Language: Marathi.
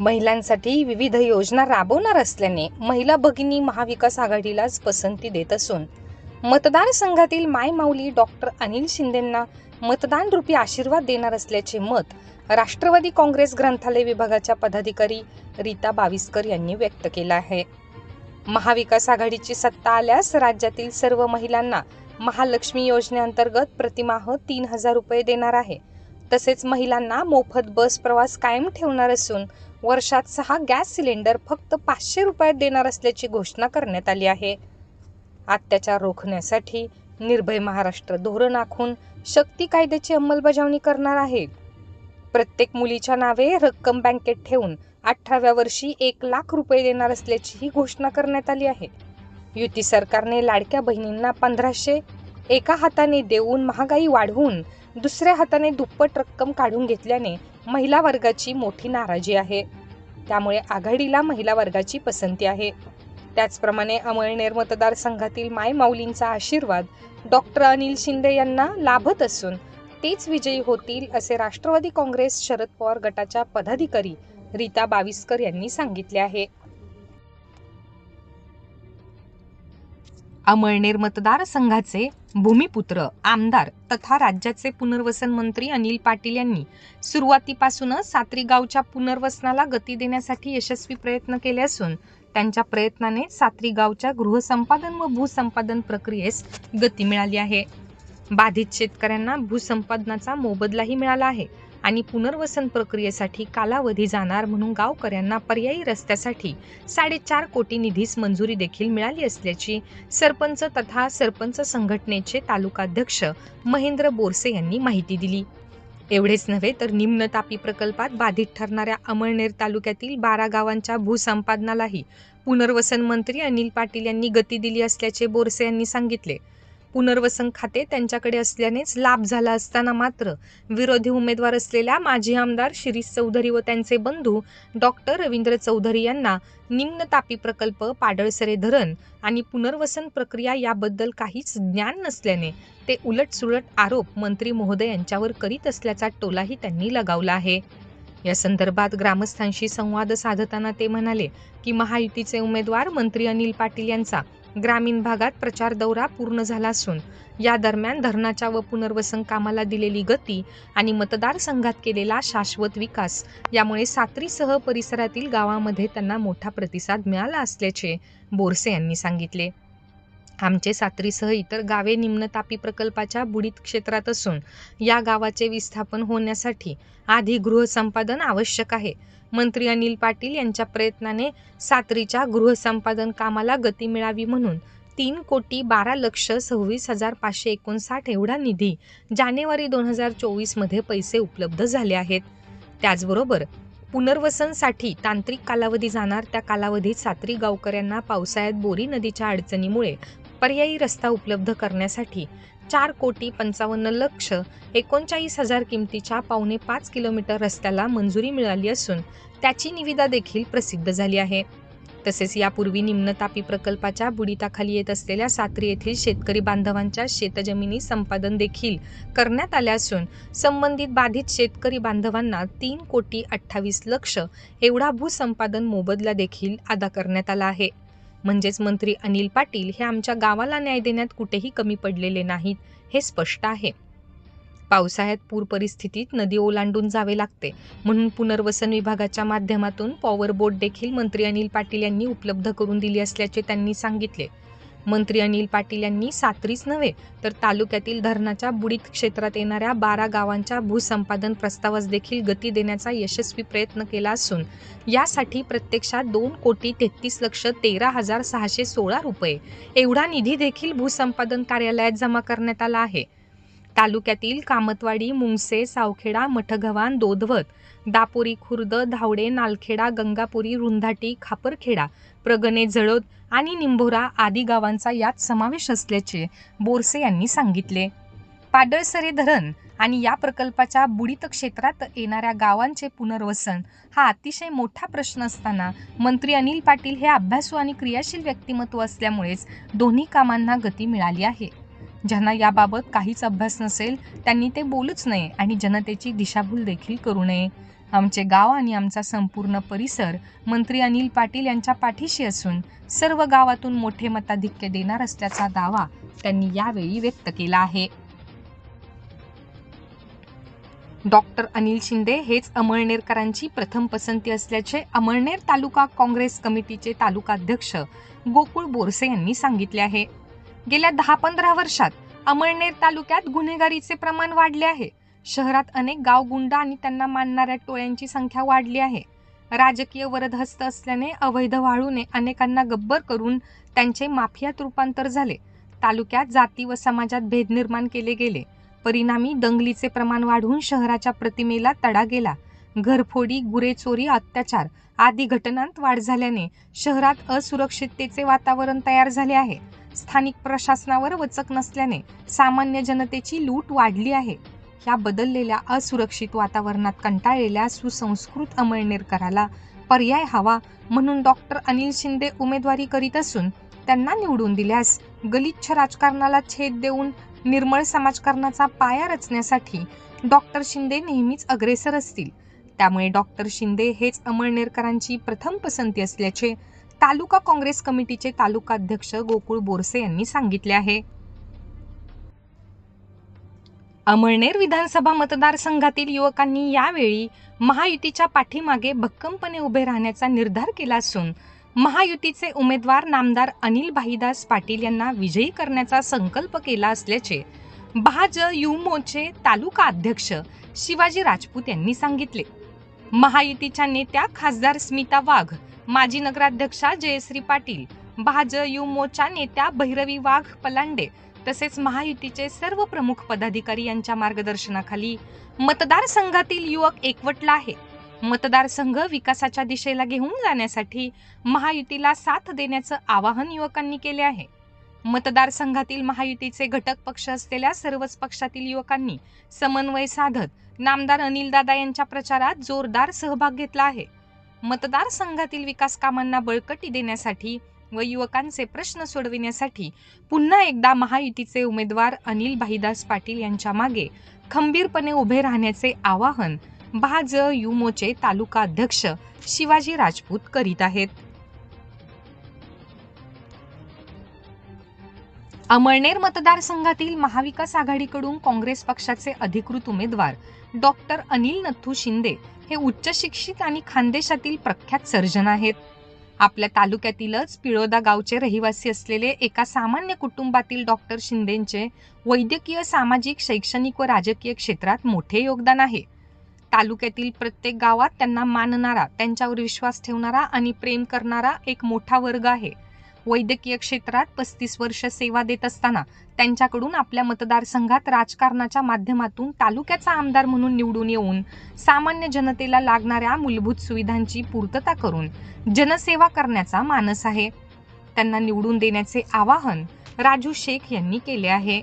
महिलांसाठी विविध योजना राबवणार असल्याने महिला भगिनी महाविकास आघाडीलाच पसंती देत असून मतदारसंघातील माय माऊली डॉक्टर अनिल शिंदेंना मतदान रूपी आशीर्वाद देणार असल्याचे मत राष्ट्रवादी काँग्रेस ग्रंथालय विभागाच्या पदाधिकारी रीता बाविस्कर यांनी व्यक्त केलं आहे. महाविकास आघाडीची सत्ता आल्यास राज्यातील सर्व महिलांना महालक्ष्मी योजनेअंतर्गत प्रतिमाह तीन हजार रुपये देणार आहे. तसेच महिलांना मोफत बस प्रवास कायम ठेवणार असून वर्षात सहा गॅस सिलेंडर फक्त पाचशे रुपयात देणार असल्याची घोषणा करण्यात आली आहे. अत्याचार रोखण्यासाठी निर्भय महाराष्ट्र धोरण आखून शक्ती कायद्याची अंमलबजावणी करणार आहे. प्रत्येक मुलीच्या नावे रक्कम बँकेत ठेवून अठराव्या वर्षी एक लाख रुपये देणार असल्याचीही घोषणा करण्यात आली आहे. युती सरकारने लाडक्या बहिणींना पंधराशे एका हाताने देऊन महागाई वाढवून दुसऱ्या हाताने दुप्पट रक्कम काढून घेतल्याने महिला वर्गाची मोठी नाराजी आहे. त्यामुळे आघाडीला महिला वर्गाची पसंती आहे. त्याचप्रमाणे अमळनेर मतदारसंघातील माय माऊलींचा आशीर्वाद डॉक्टर अनिल शिंदे यांना लाभत असून तेच विजयी होतील असे राष्ट्रवादी काँग्रेस शरद पवार गटाच्या पदाधिकारी रीता बाविस्कर यांनी सांगितले आहे. अमळनेर मतदारसंघाचे भूमिपुत्र आमदार तथा राज्याचे पुनर्वसन मंत्री अनिल पाटील यांनी सुरुवातीपासूनच सात्री गावच्या पुनर्वसनाला गती देण्यासाठी यशस्वी प्रयत्न केले असून त्यांच्या प्रयत्नाने सात्री गावच्या गृहसंपादन व भूसंपादन प्रक्रियेस गती मिळाली आहे. बाधित शेतकऱ्यांना भूसंपादनाचा मोबदलाही मिळाला आहे. आणि पुनर्वसन प्रक्रियेसाठी कालावधी जाणार म्हणून गावकऱ्यांना पर्यायी रस्त्यासाठी साडेचार कोटी निधीस मंजुरी देखील मिळाली असल्याची सरपंच तथा सरपंच संघटनेचे तालुकाध्यक्ष महेंद्र बोरसे यांनी माहिती दिली. एवढेच नव्हे तर निम्न तापी प्रकल्पात बाधित ठरणाऱ्या अमळनेर तालुक्यातील बारा गावांच्या भूसंपादनालाही पुनर्वसन मंत्री अनिल पाटील यांनी गती दिली असल्याचे बोरसे यांनी सांगितले. पुनर्वसन खाते त्यांच्याकडे असल्यानेच लाभ झाला असताना मात्र विरोधी उमेदवार असलेल्या माजी आमदार शिरीष चौधरी व त्यांचे बंधू डॉक्टर रवींद्र चौधरी यांना निम्न तापी प्रकल्प पाडळसरे धरण आणि पुनर्वसन प्रक्रिया याबद्दल काहीच ज्ञान नसल्याने ते उलटसुलट आरोप मंत्री महोदय यांच्यावर करीत असल्याचा टोलाही त्यांनी लगावला आहे. या संदर्भात ग्रामस्थांशी संवाद साधताना ते म्हणाले की महायुतीचे उमेदवार मंत्री अनिल पाटील यांचा ग्रामीण भागात प्रचार दौरा पूर्ण झाला असून या दरम्यान धरणाच्या व पुनर्वसन कामाला दिलेली गती आणि मतदारसंघात केलेला शाश्वत विकास यामुळे सात्रीसह परिसरातील गावामध्ये त्यांना मोठा प्रतिसाद मिळाला असल्याचे बोरसे यांनी सांगितले. आमचे सात्रीसह इतर गावे निम्न तापी प्रकल्पाच्या बुडीत क्षेत्रात असून या गावाचे विस्थापन होण्यासाठी आधी गृहसंपादन आवश्यक आहे. मंत्री अनिल पाटील यांच्या प्रयत्नाने सात्रीच्या गृहसंपादन कामाला गती मिळावी म्हणून तीन कोटी बारा लक्ष सव्वीस हजार पाचशे एकोणसाठ एवढा निधी जानेवारी दोन हजार चोवीसमध्ये पैसे उपलब्ध झाले आहेत. त्याचबरोबर पुनर्वसनसाठी तांत्रिक कालावधी जाणार. त्या कालावधीत सात्री गावकऱ्यांना पावसाळ्यात बोरी नदीच्या अडचणीमुळे पर्यायी रस्ता उपलब्ध करण्यासाठी चार कोटी पंचावन्न लक्ष एकोणचाळीस हजार किमतीच्या पावणे पाच किलोमीटर रस्त्याला मंजुरी मिळाली असून त्याची निविदा देखील प्रसिद्ध झाली आहे. तसेच यापूर्वी निम्न तापी प्रकल्पाच्या बुडीताखाली येत असलेल्या सात्री येथील शेतकरी बांधवांच्या शेतजमिनी संपादन देखील करण्यात आल्या असून संबंधित बाधित शेतकरी बांधवांना तीन कोटी अठ्ठावीस लक्ष एवढा भूसंपादन मोबदला देखील अदा करण्यात आला आहे. म्हणजेच मंत्री अनिल पाटील हे आमच्या गावाला न्याय देण्यात कुठेही कमी पडलेले नाहीत हे स्पष्ट आहे. पावसाळ्यात पूर परिस्थितीत नदी ओलांडून जावे लागते म्हणून पुनर्वसन विभागाच्या माध्यमातून पॉवर बोट देखील मंत्री अनिल पाटील यांनी उपलब्ध करून दिली असल्याचे त्यांनी सांगितले. मंत्री अनिल पाटील यांनी सात्रीच नव्हे तर तालुक्यातील धरणाच्या बुडीत क्षेत्रात येणाऱ्या बारा गावांच्या भूसंपादन प्रस्तावास देखील गती देण्याचा यशस्वी प्रयत्न केला असून यासाठी प्रत्यक्षात दोन कोटी तेहतीस लक्ष तेरा हजार सहाशे सोळा रुपये एवढा निधी देखील भूसंपादन कार्यालयात जमा करण्यात आला आहे. तालुक्यातील कामतवाडी मुंगसे सावखेडा मठगव्हाण दोधवत दापोरी खुर्द धावडे नालखेडा गंगापुरी रुंधाटी खापरखेडा प्रगणे जळोद आणि निंभोरा आदी गावांचा यात समावेश असल्याचे बोरसे यांनी सांगितले. पाडळसरे धरण आणि या प्रकल्पाच्या बुडीत क्षेत्रात येणाऱ्या गावांचे पुनर्वसन हा अतिशय मोठा प्रश्न असताना मंत्री अनिल पाटील हे अभ्यासू आणि क्रियाशील व्यक्तिमत्व असल्यामुळेच दोन्ही कामांना गती मिळाली आहे. ज्यांना याबाबत काहीच अभ्यास नसेल त्यांनी ते बोलूच नये आणि जनतेची दिशाभूल देखील करू नये. आमचे गाव आणि आमचा संपूर्ण परिसर मंत्री अनिल पाटील यांच्या पाठीशी असून सर्व गावातून मोठे मताधिक्य देणार असल्याचा दावा त्यांनी यावेळी व्यक्त केला आहे. डॉक्टर अनिल शिंदे हेच अमळनेरकरांची प्रथम पसंती असल्याचे अमळनेर तालुका काँग्रेस कमिटीचे तालुकाध्यक्ष गोकुळ बोरसे यांनी सांगितले आहे. गेल्या दहा पंधरा वर्षात अमळनेर तालुक्यात गुन्हेगारीचे प्रमाण वाढले आहे. शहरात अनेक गावगुंड आणि त्यांना मानणाऱ्या टोळ्यांची संख्या वाढली आहे. राजकीय वरदहस्त असल्याने अवैध वाळूने अनेकांना गब्बर करून त्यांचे माफियात रूपांतर झाले. तालुक्यात जाती व समाजात भेद निर्माण केले गेले. परिणामी दंगलीचे प्रमाण वाढून शहराच्या प्रतिमेला तडा गेला. घरफोडी गुरेचोरी अत्याचार आदी घटनांत वाढ झाल्याने शहरात असुरक्षिततेचे वातावरण तयार झाले आहे. स्थानिक प्रशासनावर वचक नसल्याने सामान्य जनतेची लूट वाढली आहे. या बदललेल्या असुरक्षित वातावरणात कंटाळलेल्या सुसंस्कृत अमळनेरकराला पर्याय हवा म्हणून डॉक्टर अनिल शिंदे उमेदवारी करीत असून त्यांना निवडून दिल्यास गलिच्छ राजकारणाला छेद देऊन निर्मळ समाजकारणाचा पाया रचण्यासाठी डॉक्टर शिंदे नेहमीच अग्रेसर असतील. त्यामुळे डॉक्टर शिंदे हेच अमळनेरकरांची प्रथम पसंती असल्याचे तालुका काँग्रेस कमिटीचे तालुकाध्यक्ष गोकुळ बोरसे यांनी सांगितले आहे. अमळनेर विधानसभा मतदारसंघातील युवकांनी यावेळी महायुतीच्या पाठीमागे भक्कमपणे उभे राहण्याचा निर्धार केला असून महायुतीचे उमेदवार नामदार अनिल भाईदास पाटील यांना विजयी करण्याचा संकल्प केला असल्याचे भाज युमोचे तालुका अध्यक्ष शिवाजी राजपूत यांनी सांगितले. महायुतीच्या नेत्या खासदार स्मिता वाघ माजी नगराध्यक्षा जयश्री पाटील भाज युमोच्या नेत्या भैरवी वाघ पलांडे तसेच महायुतीचे सर्व प्रमुख पदाधिकारी यांच्या मार्गदर्शनाखाली मतदारसंघातील युवक एकवटला आहे. मतदारसंघ विकासाच्या दिशेला घेऊन जाण्यासाठी महायुतीला साथ देण्याचं आवाहन युवकांनी केले आहे. मतदारसंघातील महायुतीचे घटक पक्ष असलेल्या सर्वच पक्षातील युवकांनी समन्वय साधत नामदार अनिलदादा यांच्या प्रचारात जोरदार सहभाग घेतला आहे. मतदारसंघातील विकास कामांना बळकटी देण्यासाठी व युवकांचे प्रश्न सोडविण्यासाठी पुन्हा एकदा महायुतीचे उमेदवार अनिल भाईदास पाटील यांच्या मागे खंबीरपणे उभे राहण्याचे आवाहन भाज युमोचे तालुका अध्यक्ष शिवाजी राजपूत करीत आहेत. अमळनेर मतदारसंघातील महाविकास आघाडीकडून काँग्रेस पक्षाचे अधिकृत उमेदवार डॉक्टर अनिल नथू शिंदे हे उच्च शिक्षित आणि खानदेशातील प्रख्यात सर्जन आहेत. आपल्या तालुक्यातीलच पिळोदा गावचे रहिवासी असलेले एका सामान्य कुटुंबातील डॉक्टर शिंदेंचे वैद्यकीय सामाजिक शैक्षणिक व राजकीय क्षेत्रात मोठे योगदान आहे. तालुक्यातील प्रत्येक गावात त्यांना मानणारा त्यांच्यावर विश्वास ठेवणारा आणि प्रेम करणारा एक मोठा वर्ग आहे. वैद्यकीय क्षेत्रात पस्तीस वर्ष सेवा देत असताना त्यांच्याकडून आपल्या मतदारसंघात राजकारणाच्या माध्यमातून तालुक्याचा आमदार म्हणून निवडून येऊन सामान्य जनतेला लागणाऱ्या मूलभूत सुविधांची पूर्तता करून जनसेवा करण्याचा मानस आहे. त्यांना निवडून देण्याचे आवाहन राजू शेख यांनी केले आहे.